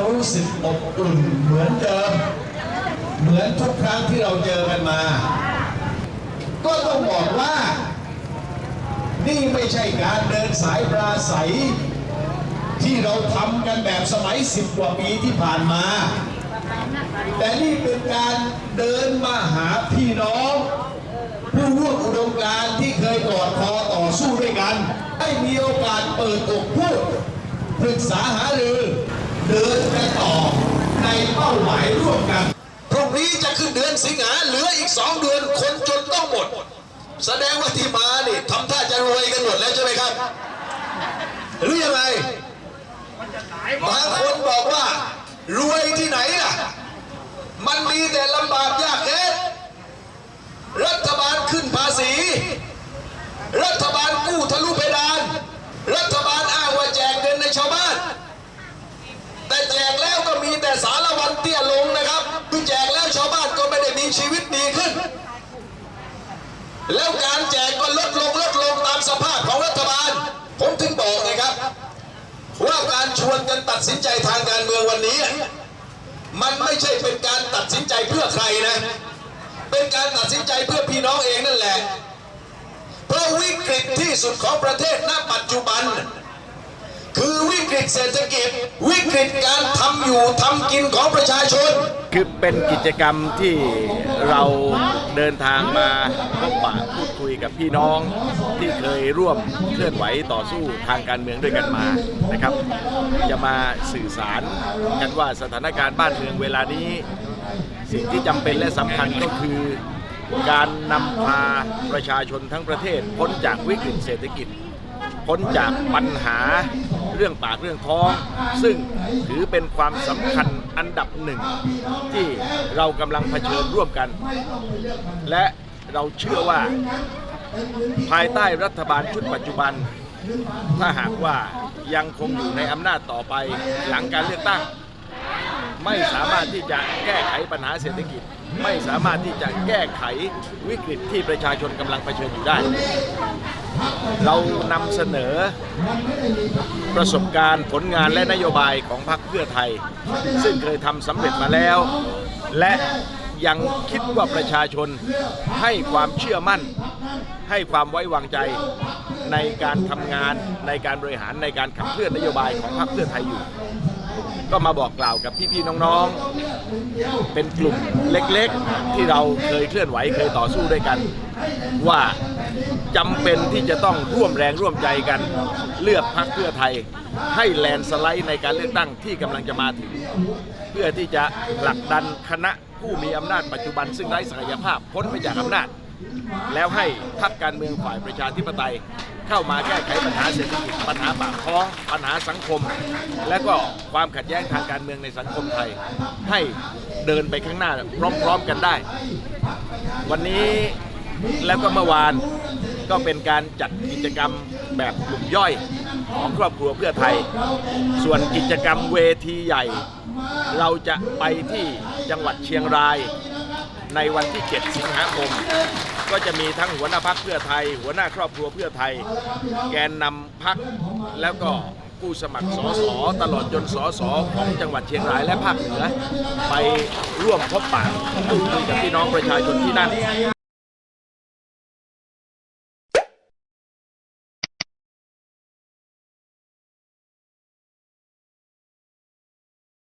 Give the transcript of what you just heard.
รู้สึกอบอุ่นเหมือนเดิม เหมือนทุกครั้งที่เราเจอกันมา ก็ต้องบอกว่า นี่ไม่ใช่การเดินสายปราศัย ที่เราทำกันแบบสมัยสิบกว่าปีที่ผ่านมา แต่นี่เป็นการเดินมาหาพี่น้องผู้ร่วมอุดมการที่เคยกอดคอต่อสู้ด้วยกัน ให้มีโอกาสเปิดอกพูดปรึกษาหารือ เดินไปต่อในเป้าหมายร่วมกันพรุ่งนี้จะขึ้นเดือนสิงหาเหลืออีกสองเดือนคนจนต้องหมด แสดงว่าที่มานี่ทำท่าจะรวยกันหมดแล้วใช่ไหมครับหรือยังไงบางคนบอกว่า รวยที่ไหนล่ะ มันมีแต่ลำบากยากแค่นรัฐบาลขึ้นภาษี รัฐบาลกู้ทะลุเพดาน รัฐบาลอ้างว่าแจกเงินในชาวบ้าน แต่แจกแล้วก็มีแต่สารวันเตี้ยลงนะครับคือแจกแล้วชาวบ้านก็ไม่ได้มี ชีวิตดีขึ้น แล้วการแจกก็ลดลงลดลงตามสภาพของรัฐบาล ผมถึงบอกไงครับ ว่าการชวนกันตัดสินใจทางการเมืองวันนี้ มันไม่ใช่เป็นการตัดสินใจเพื่อใครนะ เป็นการตัดสินใจเพื่อพี่น้องเองนั่นแหละ เพราะวิกฤตที่สุดของประเทศณปัจจุบัน กฤตเศรษฐกิจ วิกฤตการทำอยู่ทำกินของประชาชน คือเป็นกิจกรรมที่เราเดินทางมาพบปะพูดคุยกับพี่น้องที่เคยร่วมเคลื่อนไหวต่อสู้ทางการเมืองด้วยกันมานะครับ จะมาสื่อสารกันว่าสถานการณ์บ้านเมืองเวลานี้ สิ่งที่จำเป็นและสำคัญก็คือการนำพาประชาชนทั้งประเทศพ้นจากวิกฤตเศรษฐกิจ พ้นจากปัญหา เรื่องปากเรื่องท้อง ซึ่งถือเป็นความสำคัญอันดับหนึ่ง ที่เรากำลังเผชิญร่วมกัน และเราเชื่อว่าภายใต้รัฐบาลชุดปัจจุบัน ถ้าหากว่ายังคงอยู่ในอำนาจต่อไปหลังการเลือกตั้ง ไม่สามารถที่จะแก้ไขปัญหาเศรษฐกิจ ไม่สามารถที่จะแก้ไขวิกฤตที่ประชาชนกำลังเผชิญอยู่ได้ เรานำเสนอประสบการณ์ผลงานและนโยบายของพรรคเพื่อไทย ซึ่งเคยทำสำเร็จมาแล้ว และยังคิดว่าประชาชนให้ความเชื่อมั่น ให้ความไว้วางใจในการทำงานในการบริหารในการขับเคลื่อนนโยบายของพรรคเพื่อไทยอยู่ ก็มาบอกกล่าวกับพี่ๆน้องๆ เป็นกลุ่มเล็กๆ ที่เราเคยเคลื่อนไหวเคยต่อสู้ด้วยกัน ว่าจำเป็นที่จะต้องร่วมแรงร่วมใจกัน เลือกพรรคเพื่อไทย ให้แลนสไลด์ในการเลือกตั้งที่กำลังจะมาถึง เพื่อที่จะผลักดันคณะผู้มีอำนาจปัจจุบันซึ่งไร้ศักยภาพพ้นไปจากอำนาจ แล้วให้พรรคการเมืองฝ่ายประชาธิปไตย เข้ามาแก้ไขปัญหาเศรษฐกิจปัญหาปากท้องปัญหาสังคม และก็ความขัดแย้งทางการเมืองในสังคมไทย ให้เดินไปข้างหน้าพร้อมๆกันได้ วันนี้แล้วก็เมื่อวานก็เป็นการจัดกิจกรรมแบบกลุ่มย่อยของครอบครัวเพื่อไทย ส่วนกิจกรรมเวทีใหญ่ เราจะไปที่จังหวัดเชียงรายในวันที่ 7 สิงหาคม ก็จะมีทั้งหัวหน้าพักเพื่อไทย หัวหน้าครอบครัวเพื่อไทย แกนนำพักแล้วก็ผู้สมัครสสตลอดจนสสของจังหวัดเชียงรายและภาคเหนือ ไปร่วมพบปะพูดคุยกับพี่น้องประชาชนที่นั่น